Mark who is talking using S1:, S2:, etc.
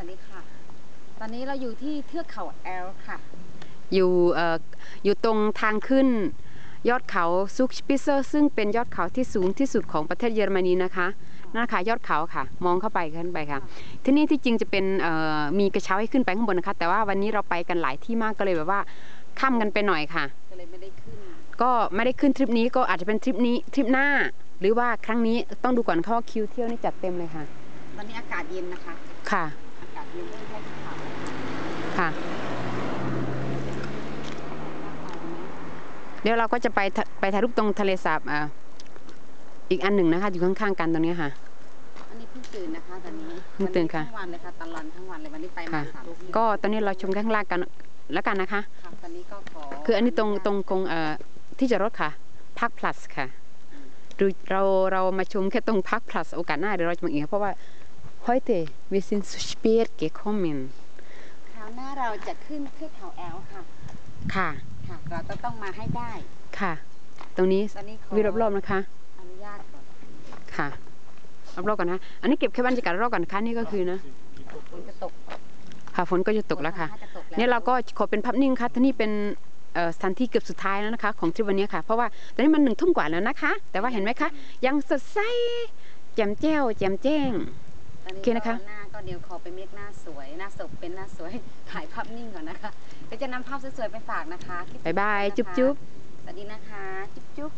S1: วัสดีค่ะ ตอนนี้เราอยู่ที่เทือกเขาแอลค่ะ
S2: อยู่เอ่ออยู่ตรงทางขึ้นยอดเขาซุกสปิเซอร์ซึ่งเป็นยอดเขาที่สูงที่สุดของประเทศเยอรมนีนะคะนั่นนะคะยอดเขาค่ะ มองเข้าไปขึ้นไปค่ะ ที่นี่ที่จริงจะเป็นเอ่อมีกระเช้าให้ขึ้นไปข้างบนนะคะ แต่ว่าวันนี้เราไปกันหลายที่มากก็เลยแบบว่าข้ามกันไปหน่อยค่ะ
S1: ก็เลยไม่ได้ขึ้น
S2: ก็ไม่ได้ขึ้นทริปนี้ก็อาจจะเป็นทริปนี้ทริปหน้า หรือว่าครั้งนี้ต้องดูก่อนค่ะว่าคิวเที่ยวนี่จัดเต็มเลยค่ะ
S1: ตอนนี้อากาศเย็นนะคะ
S2: ค่ะ
S1: อา กาศเย็นเริ่มใกล้ภูเขา
S2: ค่ะ เดี๋ยวเราก็จะไปทะไปถ่ายรูปตรงทะเลสาบอ่าอีกอันหนึ่งนะคะ อยู่ข้างๆกันตรงนี้ค่ะ
S1: อันนี้เพิ่งตื่นนะคะตอนนี้
S2: เพิ่งตื่นค่ะ
S1: ทั้งวันเลยค่ะตลอดทั้งวันเลยวันนี้ไปมา
S2: ค่ะ
S1: สามที่
S2: ก็ตอนนี้เราชมข้างล่างกันแล้วกันนะคะ
S1: ค่ะตอนนี้ก็ขอ
S2: คืออันนี้ตรงตรงตรงเอ่อที่จอดรถค่ะพัก plus ค่ะดูเราเรามาชมแค่ตรงพัก plus โอกาสหน้าเดี๋ยวเราจะมาอีกค่ะเพราะว่า heute wir sind zu spät gekommen
S1: คราวหน้าเราจะขึ้นเทือกเขาแอลค่ะ
S2: ค่ะ
S1: ค่ะ เราจะต้องมาให้ได้
S2: ค่ะ ตรงนี้
S1: ตอนนี้ขอ
S2: วิวรอบๆนะคะ
S1: อนุญาตก่อน
S2: ค่ะ รอบๆก่อนนะ อันนี้เก็บแค่บรรยากาศรอบก่อนนะคะนี่ก็คือนะ
S1: ฝนจะตก
S2: ค่ะ ฝนก็จะตกแล้วค่ะ
S1: ฝนน่าจตกแล้ว
S2: เนี่ยเราก็ขอเป็นภาพนิ่งค่ะที่นี่เป็นเอ่อสถานที่เกือบสุดท้ายแล้วนะคะ ของทริปวันนี้ค่ะ เพราะว่าตอนนี้มันหนึ่งทุ่มกว่าแล้วนะคะ แต่ว่าเห็นไหมคะ ยังสดใสแจ่มแจ้วแจ่มแจ้ง
S1: ต อนนี้
S2: โอเคนะคะ
S1: ก็หน้าก็เดี๋ยวขอไปเมคหน้าสวย หน้าศพเป็นหน้าสวย ถ่ายภาพนิ่งก่อนนะคะเดี๋ยวจะนำภาพสวยๆไปฝากนะคะคิดถึง
S2: บ๊ายบาย
S1: นะคะ
S2: จุ๊บจุ๊บ
S1: สวัสดีนะคะ จุ๊บจุ๊บ